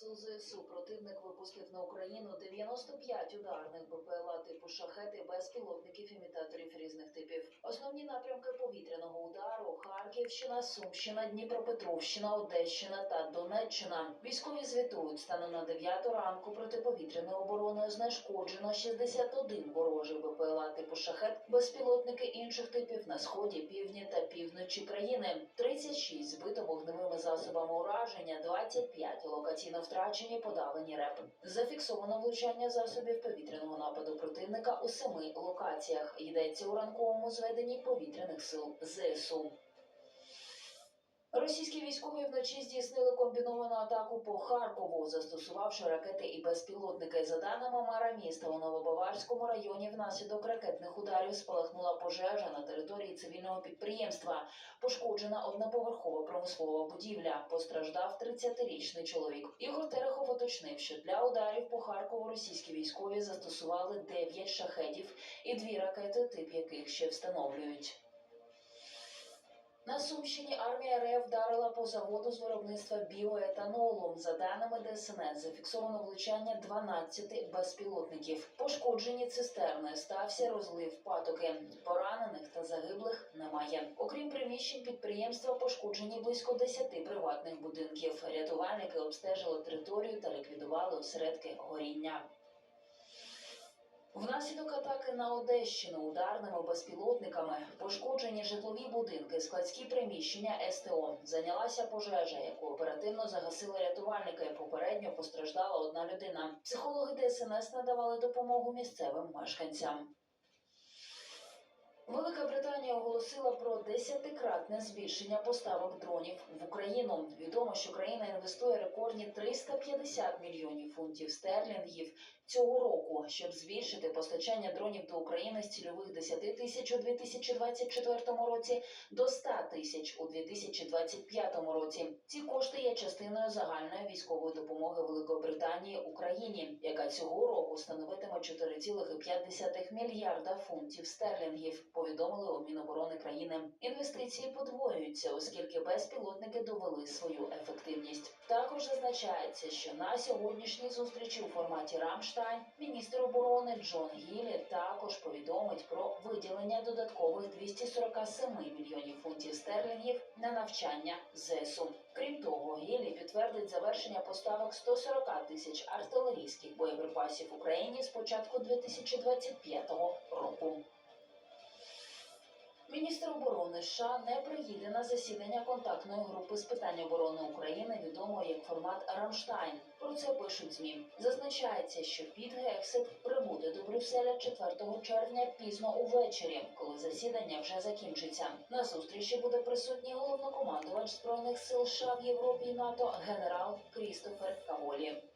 Сил ЗСУ противник випустив на Україну 95 ударних БПЛА типу шахети безпілотників імітаторів різних типів. Основні напрямки повітряного удару Харківщина, Сумщина, Дніпропетровщина, Одещина та Донеччина. Військові звітують станом на 9 ранку протиповітряною обороною знешкоджено 61 ворожий БПЛА типу шахет, безпілотники інших типів на сході, півдні та півночі країни. 36 збито вогневими засобами ураження, 25 локаційно втрачені, подавлені РЕП. Зафіксовано влучання засобів повітряного нападу противника у семи локаціях. Йдеться у ранковому зведенні повітряних сил ЗСУ. Російські військові вночі здійснили комбіновану атаку по Харкову, застосувавши ракети і безпілотники. За даними мера міста у Новобаварському районі, внаслідок ракетних ударів спалахнула пожежа на території цивільного підприємства. Пошкоджена одноповерхова промислова будівля. Постраждав 30-річний чоловік. Ігор Терехов уточнив, що для ударів по Харкову російські військові застосували 9 шахедів і дві ракети, тип яких ще встановлюють. На Сумщині армія РФ вдарила по заводу з виробництва біоетанолу. За даними ДСНС, зафіксовано влучання 12 безпілотників. Пошкоджені цистерни, стався розлив патоки. Поранених та загиблих немає. Окрім приміщень підприємства, пошкоджені близько 10 приватних будинків. Рятувальники обстежили територію та ліквідували осередки горіння. Внаслідок атаки на Одещину ударними безпілотниками пошкоджені житлові будинки, складські приміщення СТО. Зайнялася пожежа, яку оперативно загасили рятувальники. Попередньо постраждала одна людина. Психологи ДСНС надавали допомогу місцевим мешканцям. Оголосила про десятикратне збільшення поставок дронів в Україну. Відомо, що країна інвестує рекордні 350 мільйонів фунтів стерлінгів цього року, щоб збільшити постачання дронів до України з цільових 10 тисяч у 2024 році до 100 тисяч у 2025 році. Ці кошти є частиною загальної військової допомоги Великобританії Україні, яка цього року становитиме 4,5 мільярда фунтів стерлінгів. Повідомили у Міноборони країни. Інвестиції подвоюються, оскільки безпілотники довели свою ефективність. Також зазначається, що на сьогоднішній зустрічі у форматі Рамштайн міністр оборони Джон Гілі також повідомить про виділення додаткових 247 мільйонів фунтів стерлінгів на навчання ЗСУ. Крім того, Гілі підтвердить завершення поставок 140 тисяч артилерійських боєприпасів Україні з початку 2025 року. Міністр оборони США не приїде на засідання контактної групи з питань оборони України, відомого як формат Рамштайн. Про це пишуть змі. Зазначається, що Піт Гексет прибуде до Брюсселя 4 червня пізно увечері, коли засідання вже закінчиться. На зустрічі буде присутній головнокомандувач збройних сил США в Європі і НАТО генерал Крістофер Каволі.